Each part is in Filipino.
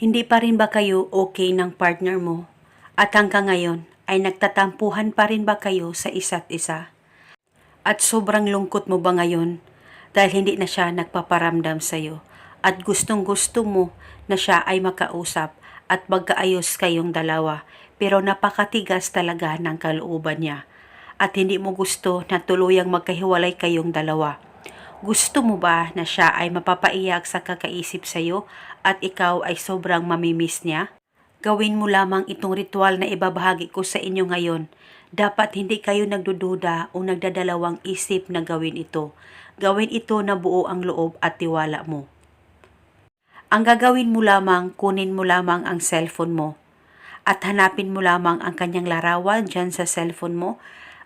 Hindi pa rin ba kayo okay ng partner mo? At hanggang ngayon ay nagtatampuhan pa rin ba kayo sa isa't isa? At sobrang lungkot mo ba ngayon dahil hindi na siya nagpaparamdam sa'yo at gustong gusto mo na siya ay makausap at magkaayos kayong dalawa pero napakatigas talaga ng kalooban niya at hindi mo gusto na tuluyang magkahiwalay kayong dalawa. Gusto mo ba na siya ay mapapaiyak sa kakaisip sa'yo at ikaw ay sobrang mamimiss niya? Gawin mo lamang itong ritual na ibabahagi ko sa inyo ngayon. Dapat hindi kayo nagdududa o nagdadalawang isip na gawin ito. Gawin ito na buo ang loob at tiwala mo. Ang gagawin mo lamang, kunin mo lamang ang cellphone mo at hanapin mo lamang ang kanyang larawan dyan sa cellphone mo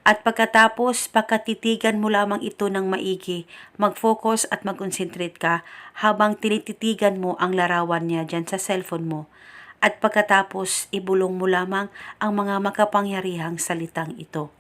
at pagkatapos, pagkatitigan mo lamang ito ng maigi, mag-focus at mag-concentrate ka habang tinititigan mo ang larawan niya dyan sa cellphone mo. At pagkatapos, ibulong mo lamang ang mga makapangyarihang salitang ito.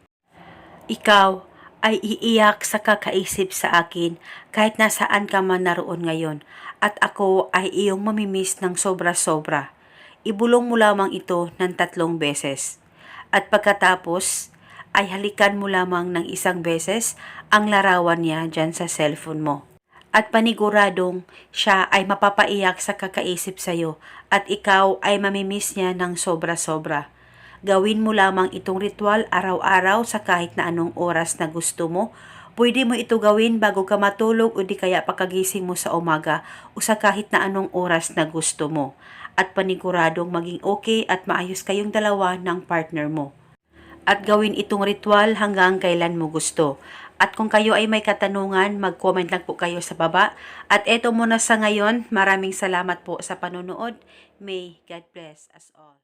Ikaw ay iiyak sa kakaisip sa akin kahit nasaan ka man naroon ngayon at ako ay iyong mamimiss ng sobra-sobra. Ibulong mo lamang ito ng tatlong beses. At pagkatapos, ay halikan mo lamang ng isang beses ang larawan niya dyan sa cellphone mo. At paniguradong siya ay mapapaiyak sa kakaisip sa'yo at ikaw ay mamimiss niya ng sobra-sobra. Gawin mo lamang itong ritual araw-araw sa kahit na anong oras na gusto mo. Pwede mo ito gawin bago ka matulog o di kaya pagkagising mo sa umaga o sa kahit na anong oras na gusto mo. At paniguradong maging okay at maayos kayong dalawa ng partner mo at gawin itong ritual hanggang kailan mo gusto. At kung kayo ay may katanungan, mag-comment lang po kayo sa baba. At eto muna sa ngayon, maraming salamat po sa panonood. May God bless us all.